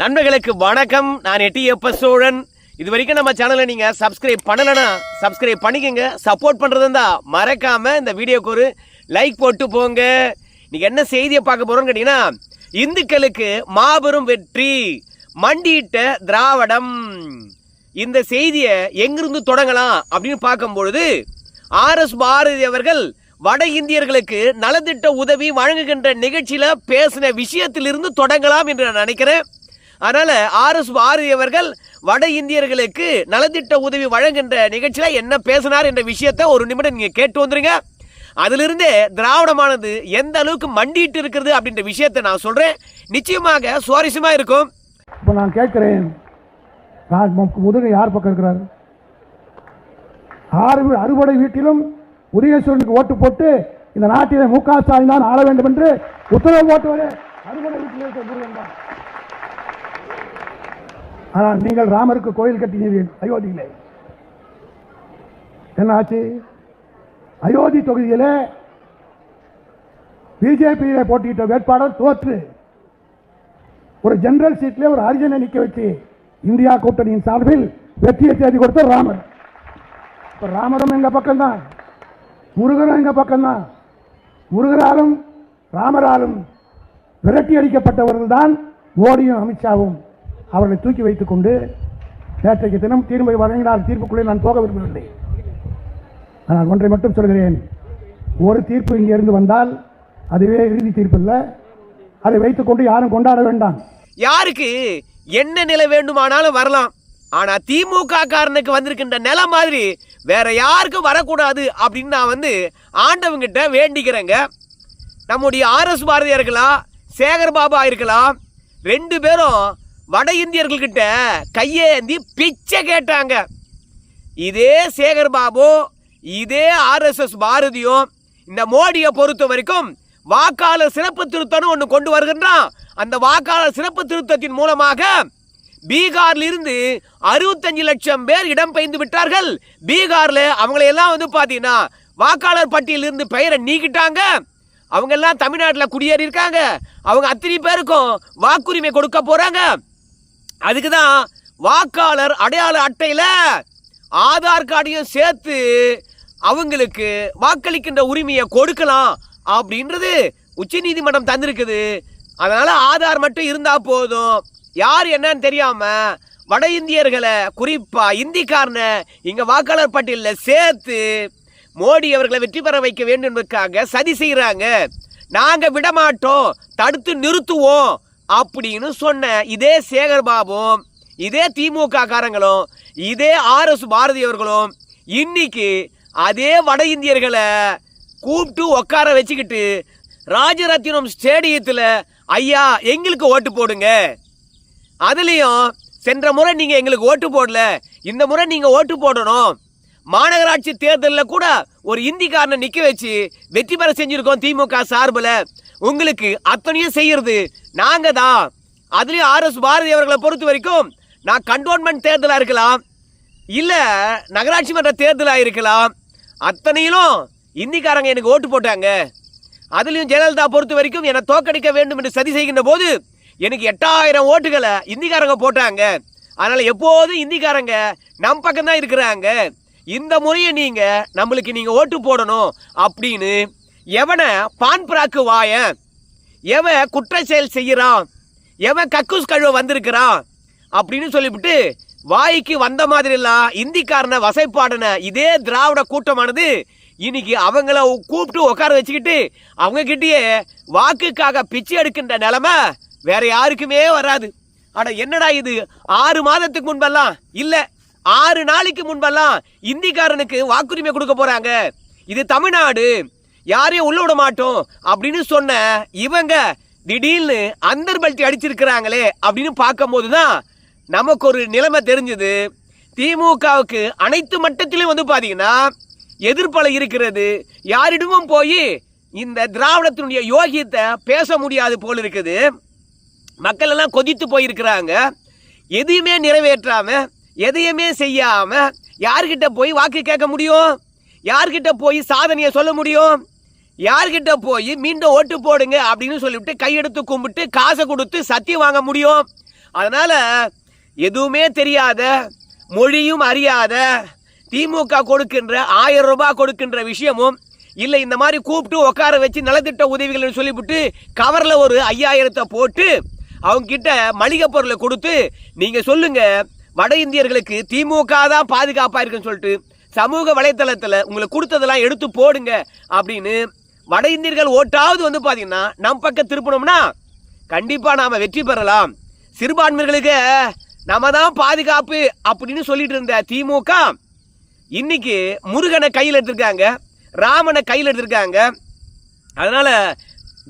நண்பர்களுக்கு வணக்கம். நான் எட்டியப்ப சோழன். இது வரைக்கும் நம்ம சேனலை நீங்கள் சப்ஸ்கிரைப் பண்ணலனா சப்ஸ்கிரைப் பண்ணிக்கங்க. சப்போர்ட் பண்ணுறதா இருந்தா மறக்காம இந்த வீடியோக்கு ஒரு லைக் போட்டு போங்க. நீங்கள் என்ன செய்தியை பார்க்க போகிறோன்னு கேட்டிங்கன்னா இந்துக்களுக்கு மாபெரும் வெற்றி மண்டியிட்ட திராவிடம். இந்த செய்தியை எங்கிருந்து தொடங்கலாம் அப்படின்னு பார்க்கும்பொழுது ஆர் எஸ் பாரதி அவர்கள் வட இந்தியர்களுக்கு நலத்திட்ட உதவி வழங்குகின்ற நிகழ்ச்சியில் பேசின விஷயத்திலிருந்து தொடங்கலாம் என்று நான் நினைக்கிறேன். அதனால ஆர் எஸ் பாரதி அவர்கள் வட இந்தியர்களுக்கு நலத்திட்ட உதவி வழங்குகின்ற நிகழ்ச்சியில என்ன பேசினார் என்ற விஷயத்தை ஒரு நிமிடம் நீங்க கேட்டு வந்துருங்க. அதிலிருந்தே திராவிடமானது எந்த அளவுக்கு மண்டிட்டு இருக்கிறது அப்படின்ற விஷயத்தை நான் சொல்றேன். நிச்சயமாக சுவாரஸ்யமா இருக்கும். இப்போ நான் கேட்குறேன். முதுகை யார் பக்கம் இருக்கிறார்? ஆறு அறுபடை வீட்டிலும் உதயேஸ்வரனுக்கு ஓட்டு போட்டு இந்த நாட்டிலே மு க ஸ்டாலின் தான் ஆள வேண்டும் என்று உத்தரவு போட்டவரே அறுபடை வீட்டில் இருக்கிற முருகன் தான். ஆனால் நீங்கள் ராமருக்கு கோயில் கட்டினீர்கள் அயோத்தியிலே. என்ன ஆச்சு அயோத்தி தொகுதியில் பிஜேபியில் போட்டியிட்ட வேட்பாளர் தோற்று. ஒரு ஜெனரல் சீட்ல ஒரு அர்ஜனை நிற்க வச்சு இந்தியா கூட்டணியின் சார்பில் வெற்றியை தேதி கொடுத்த ராமர். இப்போ ராமரும் எங்க பக்கம்தான்? முருகனும் எங்க பக்கம்தான்? முருகராலும் ராமராலும் விரட்டி அடிக்கப்பட்டவர்கள் தான் மோடியும் அமித்ஷாவும். அவர்களை தூக்கி வைத்துக் கொண்டு நேற்றைக்கு தினம் தீர்ப்பை வழங்கினார் தீர்ப்புக்குள்ளே நான் போக விரும்பவில்லை. ஆனால் ஒன்றை மட்டும் சொல்கிறேன். ஒரு தீர்ப்பு இங்கிருந்து வந்தால் அதுவே இறுதி தீர்ப்பு இல்லை அதை வைத்துக்கொண்டு யாரும் கொண்டாட வேண்டாம். யாருக்கு? என்ன நிலை வேண்டுமானாலும் வரலாம். ஆனா திமுக காரனுக்கு வந்திருக்கின்ற நிலை மாதிரி வேற யாருக்கும் வரக்கூடாது அப்படின்னு நான் வந்து ஆண்டவங்கிட்ட வேண்டிக்கிறேங்க. நம்முடைய ஆர்எஸ் பாரதியா இருக்கலாம் சேகர் பாபா இருக்கலாம் ரெண்டு பேரும் வட இந்தியர்கள்கிட்ட கையேந்தி பிச்சை கேட்டாங்க. இதே சேகர் பாபு இதே ஆர்எஸ்எஸ் பாரதியும் இந்த மோடியை பொறுத்த வரைக்கும் வாக்காளர் சிறப்பு திருத்தம்னு ஒன்று கொண்டு வருகின்றான். அந்த வாக்காளர் சிறப்பு திருத்தத்தின் மூலமாக பீகார்லிருந்து அறுபத்தஞ்சு லட்சம் பேர் இடம் பெயர்ந்து விட்டார்கள். பீகாரில் அவங்களையெல்லாம் வந்து பார்த்தீங்கன்னா வாக்காளர் பட்டியலிருந்து பெயரை நீக்கிட்டாங்க. அவங்க எல்லாம் தமிழ்நாட்டில் குடியேறி இருக்காங்க அவங்க அத்தனை பேருக்கும் வாக்குரிமை கொடுக்க போகிறாங்க அதுக்கு தான் வாக்காளர் அடையாள அட்டையில் ஆதார் கார்டையும் சேர்த்து அவங்களுக்கு வாக்களிக்கின்ற உரிமையை கொடுக்கலாம் அப்படின்றது உச்சநீதிமன்றம் தந்திருக்குது. அதனால் ஆதார் மட்டும் இருந்தால் போதும். யார் என்னன்னு தெரியாமல் வட இந்தியர்களை குறிப்பாக இந்திக்காரனை இங்கே வாக்காளர் பட்டியலில் சேர்த்து மோடி அவர்களை வெற்றி பெற வைக்க வேண்டும் என்பதற்காக சதி செய்கிறாங்க நாங்கள் விடமாட்டோம் தடுத்து நிறுத்துவோம். அப்படின்னு சொன்ன இதே சேகர் பாபும் இதே திமுக காரங்களும் இதே ஆர்எஸ் பாரதியவர்களும் பாரதி அவர்களும் இன்னைக்கு அதே வட இந்தியர்களை கூப்பிட்டு உட்கார வச்சுக்கிட்டு ராஜரத்தினம் ஸ்டேடியத்தில் ஐயா எங்களுக்கு ஓட்டு போடுங்க. அதுலேயும் சென்ற முறை நீங்கள் எங்களுக்கு ஓட்டு போடல இந்த முறை நீங்கள் ஓட்டு போடணும். மாநகராட்சி தேர்தலில் கூட ஒரு இந்திக்காரனை நிற்க வச்சு வெற்றி பெற செஞ்சுருக்கோம் திமுக சார்பில். உங்களுக்கு அத்தனையும் செய்யறது நாங்கள் தான் அதுலேயும் ஆர்எஸ் பாரதி அவர்களை பொறுத்த வரைக்கும் நான் கண்டோன்மெண்ட் தேர்தலாக இருக்கலாம் இல்லை நகராட்சி மன்ற தேர்தலாக இருக்கலாம். அத்தனையிலும் இந்திக்காரங்க எனக்கு ஓட்டு போட்டாங்க. அதுலேயும் ஜெயலலிதா பொறுத்த வரைக்கும் என்னை தோக்கடிக்க வேண்டும் என்று சதி செய்கின்ற போது எனக்கு எட்டாயிரம் ஓட்டுகளை இந்திக்காரங்க போட்டாங்க. அதனால் எப்போதும் இந்திக்காரங்க நம் பக்கம் தான் இருக்கிறாங்க. இந்த முறையை நீங்கள் நம்மளுக்கு நீங்கள் ஓட்டு போடணும் அப்படின்னு எவனை பான் பிராக்கு வாயன் எவன் குற்ற செயல் செய்கிறான்? எவன் கக்கூஸ் கழுவ வந்திருக்கிறான்? அப்படின்னு சொல்லிவிட்டு வாய்க்கு வந்த மாதிரிலாம் இந்திக்காரனை வசைப்பாடனை இதே திராவிட கூட்டமானது இன்னைக்கு அவங்கள கூப்பிட்டு உட்கார வச்சுக்கிட்டு அவங்க வாக்குக்காக பிச்சை எடுக்கின்ற நிலமை வேற யாருக்குமே வராது. ஆனால் என்னடா இது? ஆறு மாதத்துக்கு முன்பெல்லாம் இல்லை ஆறு நாளைக்கு முன்பெல்லாம் இந்திக்காரனுக்கு வாக்குரிமை கொடுக்க போகிறாங்க இது தமிழ்நாடு. யாரையும் உள்ள விட மாட்டோம் அப்படின்னு சொன்ன இவங்க திடீர்னு அந்தர் பல்ட்டி அடிச்சிருக்கிறாங்களே அப்படின்னு பார்க்கும்போது தான் நமக்கு ஒரு நிலைமை தெரிஞ்சது. திமுகவுக்கு அனைத்து மட்டத்திலும் வந்து பார்த்தீங்கன்னா எதிர்ப்பலை இருக்கிறது. யாரிடமும் போய் இந்த திராவிடத்தினுடைய யோகியத்தை பேச முடியாது போல் இருக்குது. மக்கள் எல்லாம் கொதித்து போயிருக்கிறாங்க. எதையுமே நிறைவேற்றாம எதையுமே செய்யாம யார்கிட்ட போய் வாக்கு கேட்க முடியும்? யார்கிட்ட போய் சாதனையை சொல்ல முடியும்? யார்கிட்ட போய் மீண்டும் ஓட்டு போடுங்க அப்படின்னு சொல்லிவிட்டு கையெடுத்து கும்பிட்டு காசை கொடுத்து சத்தியம் வாங்க முடியும். அதனால் எதுவுமே தெரியாத மொழியும் அறியாத திமுக கொடுக்கின்ற ஆயிரம் ரூபாய் கொடுக்கின்ற விஷயமும் இல்லை இந்த மாதிரி கூப்பிட்டு உட்கார வச்சு நலத்திட்ட உதவிகள்னு சொல்லிவிட்டு கவரில் ஒரு ஐயாயிரத்தை போட்டு அவங்கக்கிட்ட மளிகை பொருளை கொடுத்து நீங்கள் சொல்லுங்கள் வட இந்தியர்களுக்கு திமுக தான் பாதுகாப்பாக இருக்குன்னு சொல்லிட்டு சமூக வலைத்தளத்தில் உங்களுக்கு கொடுத்ததெல்லாம் எடுத்து போடுங்க அப்படின்னு வட இந்தியர்கள் ஓட்டாவது வந்து பார்த்தீங்கன்னா நம் பக்கம் திருப்பணும்னா கண்டிப்பாக நாம் வெற்றி பெறலாம். சிறுபான்மைகளுக்கு நம்ம தான் பாதுகாப்பு அப்படின்னு சொல்லிட்டு இருந்த திமுக இன்னைக்கு முருகனை கையில் எடுத்திருக்காங்க ராமனை கையில் எடுத்திருக்காங்க. அதனால்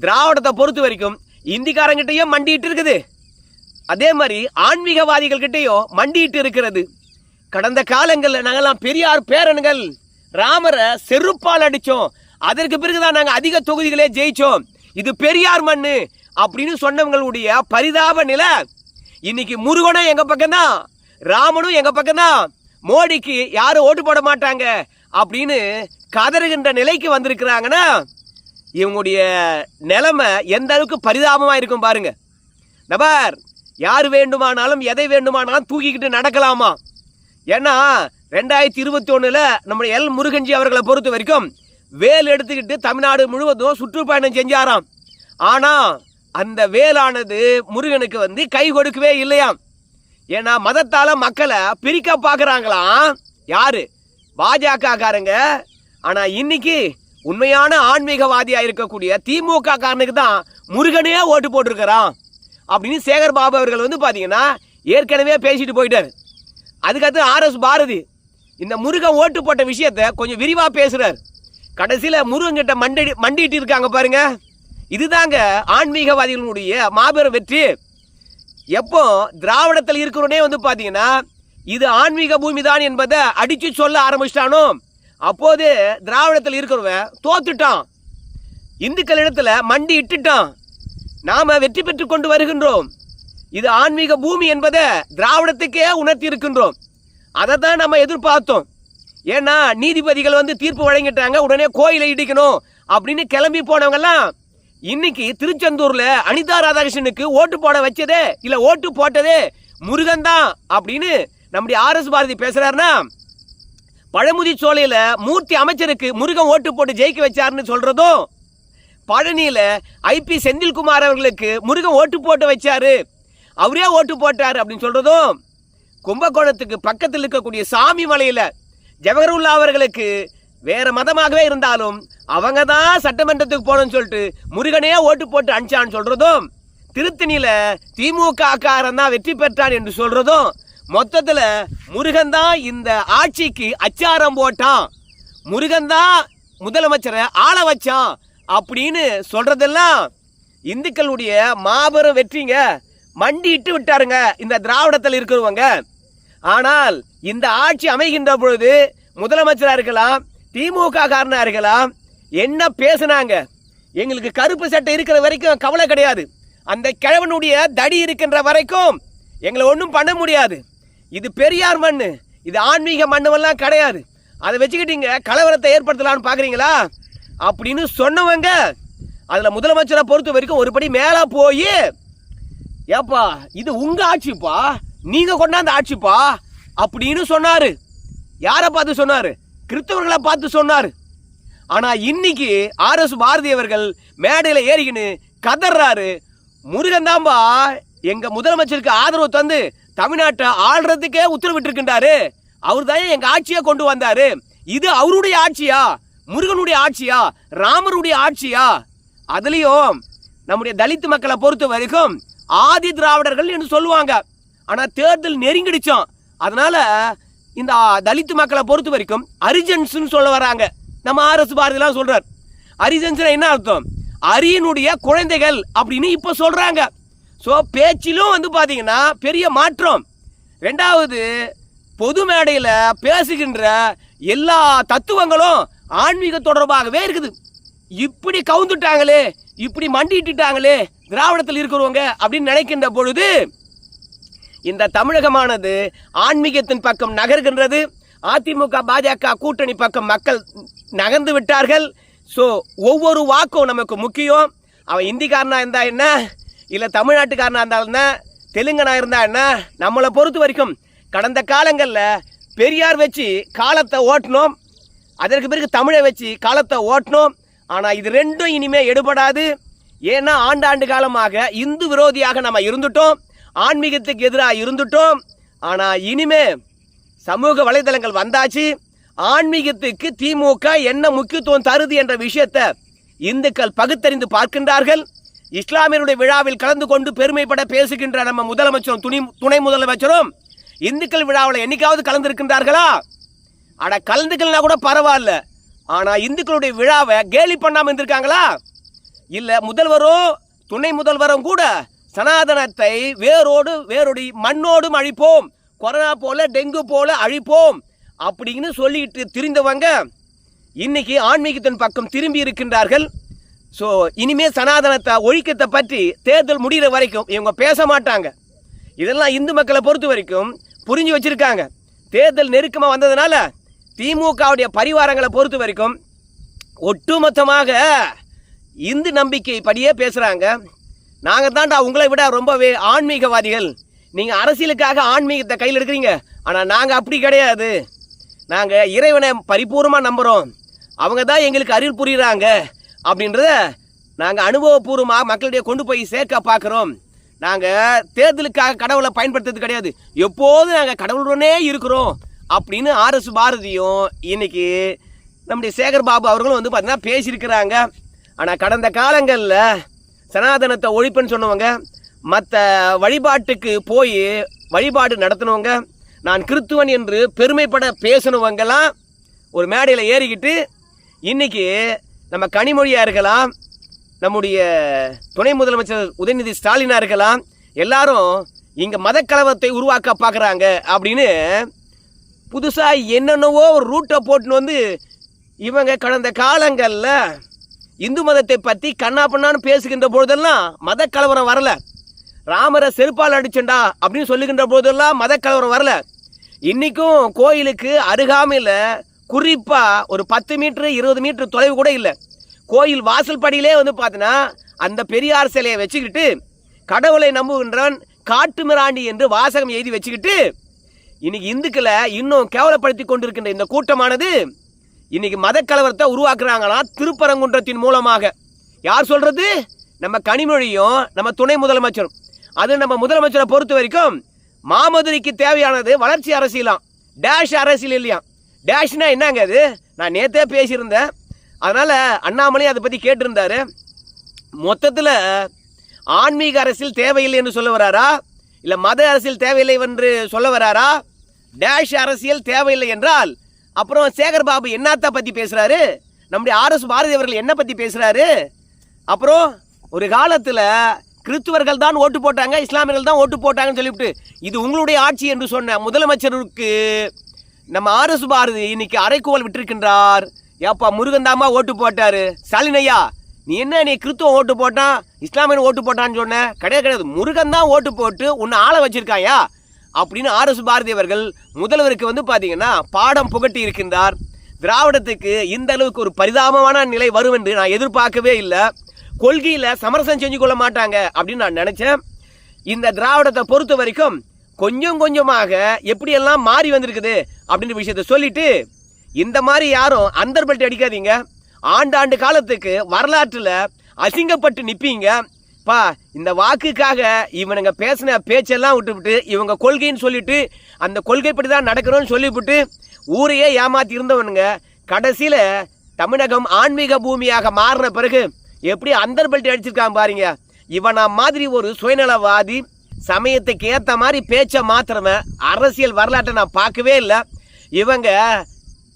திராவிடத்தை பொறுத்த வரைக்கும் இந்திக்காரங்கிட்டையும் மண்டிட்டு இருக்குது. அதே மாதிரி ஆன்மீகவாதிகள் கிட்டேயும் மண்டிட்டு இருக்கிறது. கடந்த காலங்களில் நாங்கள்லாம் பெரியார் பேரன்கள் ராமரை செருப்பால் அடித்தோம் அதற்கு பிறகுதான் நாங்கள் அதிக தொகுதிகளே ஜெயிச்சோம். இது பெரியார் மண்ணு அப்படின்னு சொன்னவங்களுடைய பரிதாப நிலை. இன்னைக்கு முருகனும் எங்க பக்கம்தான் ராமனும் எங்க பக்கம்தான் மோடிக்கு யாரும் ஓட்டு போட மாட்டாங்க அப்படின்னு கதறுகின்ற நிலைக்கு வந்திருக்கிறாங்கன்னா இவங்களுடைய நிலைமை எந்த அளவுக்கு பரிதாபமாக இருக்கும் பாருங்க. நபர் யார் வேண்டுமானாலும் எதை வேண்டுமானாலும் தூக்கிக்கிட்டு நடக்கலாமா? ஏன்னா ரெண்டாயிரத்தி இருபத்தி ஒன்றில் நம்ம எல் முருகன்ஜி அவர்களை பொறுத்த வரைக்கும் வேல் எடுத்துக்கிட்டு தமிழ்நாடு முழுவதும் சுற்றுப்பயணம் செஞ்சாராம். ஆனா அந்த வேலானது முருகனுக்கு வந்து கை கொடுக்கவே இல்லையாம். ஏன்னா மதத்தால மக்களை பிரிக்க பார்க்குறாங்களாம் யாரு? பாஜக காரங்க ஆனா இன்னைக்கு உண்மையான ஆன்மீகவாதியா இருக்கக்கூடிய திமுக காரனுக்கு தான் முருகனே ஓட்டு போட்டிருக்கிறான். அப்படின்னு சேகர் பாபு அவர்கள் வந்து பாத்தீங்கன்னா ஏற்கனவே பேசிட்டு போயிட்டார். அதுக்கடுத்து ஆர்எஸ் பாரதி. இந்த முருகன் ஓட்டு போட்ட விஷயத்த கொஞ்சம் விரிவா பேசுறாரு. கடைசியில் முருகன் கிட்ட மண்டி மண்டிட்டு இருக்காங்க பாருங்க. இதுதாங்க ஆன்மீகவாதிகளுடைய மாபெரும் வெற்றி. எப்போ திராவிடத்தில் இருக்கிறவனே வந்து பார்த்தீங்கன்னா இது ஆன்மீக பூமி தான் என்பதை அடிச்சு சொல்ல ஆரம்பிச்சிட்டானோ அப்போது திராவிடத்தில் இருக்கிறவன் தோத்துட்டான். இந்துக்கள் இடத்துல மண்டி இட்டுட்டான். நாம் வெற்றி பெற்று கொண்டு வருகின்றோம். இது ஆன்மீக பூமி என்பதை திராவிடத்துக்கே உணர்த்தி இருக்கின்றோம் அதை தான் நம்ம எதிர்பார்த்தோம். ஏன்னா நீதிபதிகள் வந்து தீர்ப்பு வழங்கிட்டாங்க உடனே கோயிலை இடிக்கணும் அப்படின்னு கிளம்பி போனவங்கெல்லாம் இன்னைக்கு திருச்செந்தூர்ல அனிதா ராதாகிருஷ்ணனுக்கு ஓட்டு போட வச்சதே இல்ல ஓட்டு போட்டதே முருகன் தான் அப்படின்னு நம்முடைய ஆர் எஸ் பாரதி பேசுறாருன்னா பழமுதி சோலையில மூர்த்தி அமைச்சருக்கு முருகன் ஓட்டு போட்டு ஜெயிக்க வச்சாருன்னு சொல்றதும் பழனியில ஐபி செந்தில்குமார் அவர்களுக்கு முருகன் ஓட்டு போட்டு வச்சாரு அவரே ஓட்டு போட்டார் அப்படின்னு சொல்றதும் கும்பகோணத்துக்கு பக்கத்தில் இருக்கக்கூடிய சாமி மலையில ஜவஹருல்லா அவர்களுக்கு வேற மதமாகவே இருந்தாலும் அவங்க தான் சட்டமன்றத்துக்கு போகணும்னு சொல்லிட்டு முருகனே ஓட்டு போட்டு அனுப்பிச்சான்னு சொல்றதும் திருத்தணியில திமுக காரன் தான் வெற்றி பெற்றான் என்று சொல்றதும் மொத்தத்தில் முருகன் தான் இந்த ஆட்சிக்கு அச்சாரம் போட்டான். முருகன் தான் முதலமைச்சரை ஆள வச்சான் அப்படின்னு சொல்றதெல்லாம் இந்துக்களுடைய மாபெரும் வெற்றிங்க. மண்டி இட்டு விட்டாருங்க இந்த திராவிடத்தில் இருக்கிறவங்க. ஆனால் இந்த ஆட்சி அமைகின்ற பொழுது முதலமைச்சராக இருக்கலாம் திமுக காரனா இருக்கலாம் என்ன பேசுனாங்க? எங்களுக்கு கருப்பு சட்டை இருக்கிற வரைக்கும் கவலை கிடையாது. அந்த கிழவனுடைய தடி இருக்கின்ற வரைக்கும் எங்களை ஒன்றும் பண்ண முடியாது. இது பெரியார் மண்ணு இது ஆன்மீக மண்ணுவெல்லாம் கிடையாது. அதை வச்சுக்கிட்டீங்க கலவரத்தை ஏற்படுத்தலாம்னு பார்க்குறீங்களா அப்படின்னு சொன்னவங்க அதில் முதலமைச்சரை பொறுத்த வரைக்கும் ஒரு படி மேலே போய் ஏப்பா இது உங்கள் ஆட்சிப்பா? நீங்க கொண்டாந்து ஆட்சிப்பா? அப்படின்னு சொன்னாரு. யாரை பார்த்து சொன்னாரு? கிறிஸ்தவர்களை பார்த்து சொன்னாரு. ஆனா இன்னைக்கு ஆர் எஸ் பாரதி அவர்கள் மேடையில ஏறிக்கின்னு கதறாரு முருகன் தான்பா எங்க முதலமைச்சருக்கு ஆதரவு தந்து தமிழ்நாட்டை ஆள்றதுக்கே உத்தரவிட்டிருக்கின்றாரு. அவர் தான் எங்க ஆட்சியை கொண்டு வந்தாரு. இது அவருடைய ஆட்சியா? முருகனுடைய ஆட்சியா? ராமருடைய ஆட்சியா? அதுலயும் நம்முடைய தலித் மக்களை பொறுத்த வரைக்கும் ஆதி திராவிடர்கள் என்று சொல்லுவாங்க. ஆனால் தேர்தல் நெருங்கிடுச்சோம். அதனால் இந்த தலித்து மக்களை பொறுத்த வரைக்கும் அரிஜன்ஸ்னு சொல்ல வராங்க. நம்ம ஆர்எஸ் பாரதிலாம் சொல்றார். என்ன அர்த்தம்? அரியனுடைய குழந்தைகள் அப்படின்னு இப்போ சொல்கிறாங்க ஸோ பேச்சிலும் வந்து பார்த்தீங்கன்னா பெரிய மாற்றம். ரெண்டாவது பொது மேடையில் பேசுகின்ற எல்லா தத்துவங்களும் ஆன்மீக தொடர்பாகவே இருக்குது. இப்படி கவுந்துட்டாங்களே இப்படி மண்டிட்டுட்டாங்களே திராவிடத்தில் இருக்கிறவங்க அப்படின்னு நினைக்கின்ற பொழுது இந்த தமிழகமானது ஆன்மீகத்தின் பக்கம் நகர்கின்றது. அதிமுக பாஜக கூட்டணி பக்கம் மக்கள் நகர்ந்து விட்டார்கள். ஸோ ஒவ்வொரு வாக்கும் நமக்கு முக்கியம். அவன் இந்திக்காரனாக இருந்தா என்ன? இல்லை தமிழ்நாட்டுக்காரனாக இருந்தால் என்ன? தெலுங்கனா இருந்தா என்ன? நம்மளை பொறுத்த வரைக்கும் கடந்த காலங்களில் பெரியார் வச்சு காலத்தை ஓட்டணும் அதற்கு பிறகு தமிழை வச்சு காலத்தை ஓட்டணும் ஆனால் இது ரெண்டும் இனிமே எடுபடாது. ஏன்னா ஆண்டாண்டு காலமாக இந்து விரோதியாக நம்ம இருந்துட்டோம். ஆன்மீகத்துக்கு எதிராக இருந்துட்டோம். ஆனால் இனிமே சமூக வலைதளங்கள் வந்தாச்சு. ஆன்மீகத்துக்கு திமுக என்ன முக்கியத்துவம் தருது என்ற விஷயத்தை இந்துக்கள் பகுத்தறிந்து பார்க்கின்றார்கள். இஸ்லாமியருடைய விழாவில் கலந்து கொண்டு பெருமைப்பட பேசுகின்ற நம்ம முதலமைச்சரும் துணி துணை முதலமைச்சரும் இந்துக்கள் விழாவில் என்னைக்காவது கலந்துருக்கின்றார்களா? அட கலந்துக்கலனா கூட பரவாயில்ல. ஆனால் இந்துக்களுடைய விழாவை கேலி பண்ணாமல் இருந்திருக்காங்களா? இல்லை முதல்வரும் துணை முதல்வரும் கூட சனாதனத்தை வேரோடு வேரோடி மண்ணோடும் அழிப்போம். கொரோனா போல டெங்கு போல அழிப்போம். அப்படின்னு சொல்லிட்டு திரிந்தவங்க இன்னைக்கு ஆன்மீகத்தின் பக்கம் திரும்பி இருக்கின்றார்கள். ஸோ இனிமே சனாதனத்தை ஒழிக்கத்தை பற்றி தேர்தல் முடிகிற வரைக்கும் இவங்க பேச மாட்டாங்க. இதெல்லாம் இந்து மக்களை பொறுத்த வரைக்கும் புரிஞ்சு வச்சுருக்காங்க. தேர்தல் நெருக்கமாக வந்ததுனால திமுகவுடைய பரிவாரங்களை பொறுத்த வரைக்கும் ஒட்டுமொத்தமாக இந்து நம்பிக்கை படியே பேசுகிறாங்க நாங்கள் தான்டா உங்களை விட ரொம்பவே ஆன்மீகவாதிகள். நீங்கள் அரசியலுக்காக ஆன்மீகத்தை கையில் எடுக்கிறீங்க. ஆனால் நாங்கள் அப்படி கிடையாது. நாங்கள் இறைவனை பரிபூர்ணமாக நம்புகிறோம் அவங்க தான் எங்களுக்கு அறிவு புரியுறாங்க. அப்படின்றத நாங்கள் அனுபவபூர்வமாக மக்களிடையே கொண்டு போய் சேர்க்க பார்க்குறோம். நாங்கள் தேர்தலுக்காக கடவுளை பயன்படுத்துறது கிடையாது. எப்போது நாங்கள் கடவுளுடனே இருக்கிறோம். அப்படின்னு ஆர்எஸ் பாரதியும் இன்னைக்கு நம்முடைய சேகர் பாபு அவர்களும் வந்து பார்த்தீங்கன்னா பேசியிருக்கிறாங்க. ஆனால் கடந்த காலங்களில் சனாதனத்தை ஒழிப்புன்னு சொன்னவங்க மற்ற வழிபாட்டுக்கு போய் வழிபாடு நடத்தினவங்க நான் கிறித்துவன் என்று பெருமைப்பட பேசினவங்கெல்லாம் ஒரு மேடையில் ஏறிக்கிட்டு இன்றைக்கி நம்ம கனிமொழியாக இருக்கலாம் நம்முடைய துணை முதலமைச்சர் உதயநிதி ஸ்டாலினாக இருக்கலாம் எல்லாரும் இங்கே மதக்கலவரத்தை உருவாக்க பார்க்குறாங்க அப்படின்னு புதுசாக என்னென்னவோ ஒரு ரூட்டை போட்டுன்னு வந்து இவங்க கடந்த காலங்களில் இந்து மதத்தை பற்றி கண்ணா பண்ணான்னு பேசுகின்ற பொழுதெல்லாம் மத கலவரம் வரல. ராமரை செருப்பால் அடிச்சண்டா அப்படின்னு சொல்லுகின்ற போதெல்லாம் மத கலவரம் வரல. இன்றைக்கும் கோயிலுக்கு அருகாமையில் குறிப்பாக ஒரு பத்து மீட்ரு இருபது மீட்டர் தொலைவு கூட இல்லை. கோயில் வாசல் படியிலே வந்து பார்த்தீங்கன்னா அந்த பெரியார் சிலையை வச்சுக்கிட்டு கடவுளை நம்புகின்றான் காட்டு மிராண்டி என்று வாசகம் எழுதி வச்சுக்கிட்டு இன்னைக்கு இந்துக்களை இன்னும் கேவலப்படுத்தி கொண்டிருக்கின்ற இந்த கூட்டமானது இன்னைக்கு மதக்கலவரத்தை உருவாக்குறாங்களா திருப்பரங்குன்றத்தின் மூலமாக. யார் சொல்றது? நம்ம கனிமொழியும் நம்ம துணை முதலமைச்சரும். அது நம்ம முதலமைச்சரை பொறுத்த வரைக்கும் மாமதுரைக்கு தேவையானது வளர்ச்சி அரசியலாம். டேஷ் அரசியல் இல்லையா? டேஷ்னா என்னங்க அது? நான் நேத்தே பேசியிருந்தேன். அதனால் அண்ணாமலையும் அதை பற்றி கேட்டிருந்தாரு. மொத்தத்தில் ஆன்மீக அரசியல் தேவையில்லை என்று சொல்ல வராரா? இல்லை மத அரசியல் தேவையில்லை என்று சொல்ல வராரா? டேஷ் அரசியல் தேவையில்லை என்றால் அப்புறம் சேகர் பாபு என்னத்தை பற்றி பேசுகிறாரு நம்முடைய ஆர்எஸ் பாரதி அவர்கள் என்ன பற்றி பேசுகிறாரு அப்புறம் ஒரு காலத்தில் கிறிஸ்துவர்கள் தான் ஓட்டு போட்டாங்க இஸ்லாமியர்கள் தான் ஓட்டு போட்டாங்கன்னு சொல்லிவிட்டு இது உங்களுடைய ஆட்சி என்று சொன்ன முதலமைச்சருக்கு நம்ம ஆர்எஸ் பாரதி இன்னைக்கு அரைக்கோவல் விட்டிருக்கின்றார். ஏப்பா முருகன் தாமா ஓட்டு போட்டாரு. ஸ்டாலின் ஐயா நீ என்ன நீ கிறித்துவம் ஓட்டு போட்டான் இஸ்லாமியன் ஓட்டு போட்டான்னு சொன்ன? கிடையாது கிடையாது. முருகன் தான் ஓட்டு போட்டு உன்னை ஆளை வச்சிருக்காயா? அப்படின்னு ஆர்எஸ் பாரதி அவர்கள் முதல்வருக்கு வந்து பார்த்தீங்கன்னா பாடம் புகட்டி இருக்கின்றார். திராவிடத்துக்கு இந்த அளவுக்கு ஒரு பரிதாபமான நிலை வரும் என்று நான் எதிர்பார்க்கவே இல்லை. கொள்கையில் சமரசம் செஞ்சு கொள்ள மாட்டாங்க அப்படின்னு நான் நினச்சேன். இந்த திராவிடத்தை பொறுத்த வரைக்கும் கொஞ்சம் கொஞ்சமாக எப்படியெல்லாம் மாறி வந்திருக்குது அப்படின்ற விஷயத்த சொல்லிட்டு இந்த மாதிரி யாரும் அந்தர்பட்டு அடிக்காதீங்க. ஆண்டாண்டு காலத்துக்கு வரலாற்றில் அசிங்கப்பட்டு நிற்பீங்க பா இந்த வாக்குக்காக இவனுங்க பேசின பேச்செல்லாம் விட்டுவிட்டு இவங்க கொள்கைன்னு சொல்லிட்டு அந்த கொள்கைப்படி தான் நடக்கிறோன்னு சொல்லிவிட்டு ஊரையே ஏமாத்தி இருந்தவனுங்க கடைசியில் தமிழகம் ஆன்மீக பூமியாக மாறின பிறகு எப்படி அந்தர்பல்ட்டி அடிச்சிருக்கான் பாருங்க. இவனா மாதிரி ஒரு சுயநலவாதி சமயத்துக்கு ஏற்ற மாதிரி பேச்சை மாத்திரவன் அரசியல் வரலாற்றை நான் பார்க்கவே இல்லை. இவங்க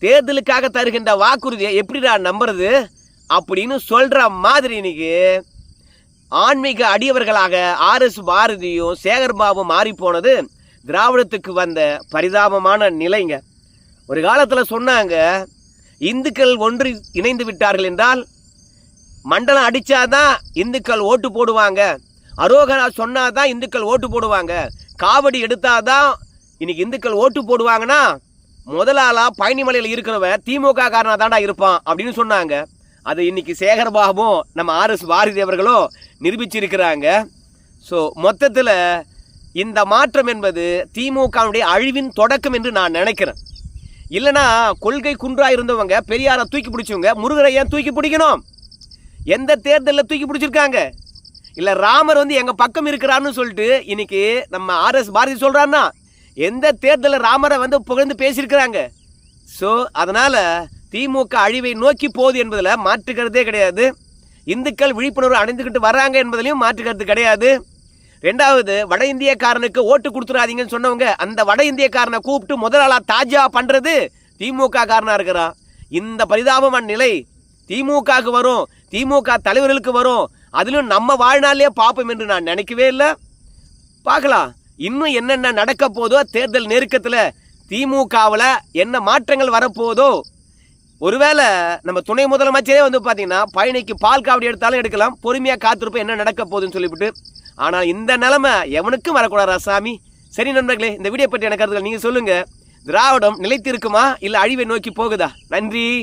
தேர்தலுக்காக தருகின்ற வாக்குறுதியை எப்படிடா நம்புறது? அப்படின்னு சொல்கிற மாதிரி இன்னைக்கு ஆன்மீக அடியவர்களாக ஆர்எஸ் பாரதியும் சேகர் பாபு மாறி போனது திராவிடத்துக்கு வந்த பரிதாபமான நிலைங்க. ஒரு காலத்தில் சொன்னாங்க இந்துக்கள் ஒன்று இணைந்து விட்டார்கள் என்றால் மண்டலம் அடித்தாதான் இந்துக்கள் ஓட்டு போடுவாங்க. அரோகரா சொன்னாதான் இந்துக்கள் ஓட்டு போடுவாங்க. காவடி எடுத்தாதான் இன்னைக்கு இந்துக்கள் ஓட்டு போடுவாங்கன்னா முதலாளா பழனிமலையில் இருக்கிறவன் திமுக காரனா தாண்டா இருப்பான் அப்படின்னு சொன்னாங்க. அது இன்னைக்கு சேகரபாகவும் நம்ம ஆர்எஸ் பாரதி அவர்களும் நிரூபிச்சிருக்கிறாங்க. ஸோ மொத்தத்தில் இந்த மாற்றம் என்பது திமுகவுடைய அழிவின் தொடக்கம் என்று நான் நினைக்கிறேன். இல்லைனா கொள்கை குன்றாக இருந்தவங்க பெரியாரை தூக்கி பிடிச்சவங்க முருகரை ஏன் தூக்கி பிடிக்கணும்? எந்த தேர்தலில் தூக்கி பிடிச்சிருக்காங்க? இல்லை ராமர் வந்து எங்கள் பக்கம் இருக்கிறான்னு சொல்லிட்டு இன்னைக்கு நம்ம ஆர்எஸ் பாரதி சொல்கிறான்னா எந்த தேர்தலில் ராமரை வந்து புகழ்ந்து பேசியிருக்கிறாங்க? ஸோ அதனால் திமுக அழிவை நோக்கி போகுது என்பதில் மாற்றுக்கிறதே கிடையாது. இந்துக்கள் விழிப்புணர்வு அடைந்துக்கிட்டு வராங்க என்பதிலையும் மாற்றுக்கிறது கிடையாது. ரெண்டாவது வட இந்தியக்காரனுக்கு ஓட்டு கொடுத்துடாதீங்கன்னு சொன்னவங்க அந்த வட இந்தியக்காரனை கூப்பிட்டு முதலாளா தாஜா பண்ணுறது திமுக காரனாக இருக்கிறான். இந்த பரிதாபமான நிலை திமுகவுக்கு வரும் திமுக தலைவர்களுக்கு வரும். அதிலும் நம்ம வாழ்நாளே பார்ப்போம் என்று நான் நினைக்கவே இல்லை. பார்க்கலாம். இன்னும் என்னென்ன நடக்க போதோ தேர்தல் நெருக்கத்தில் திமுகவில் என்ன மாற்றங்கள் வரப்போதோ ஒருவேளை நம்ம துணை முதலமைச்சரே வந்து பார்த்தீங்கன்னா பயணிக்கு பால் காவடி எடுத்தாலும் எடுக்கலாம். பொறுமையாக காத்திருப்போம் என்ன நடக்க போகுதுன்னு சொல்லிவிட்டு. ஆனால் இந்த நிலமை எவனுக்கும் வரக்கூடாதா சாமி? சரி நண்பர்களே இந்த வீடியோ பற்றி எனக்கு கருத்துக்கள் நீங்கள் சொல்லுங்கள் திராவிடம் நிலைத்திருக்குமா? இல்லை அழிவை நோக்கி போகுதா? நன்றி.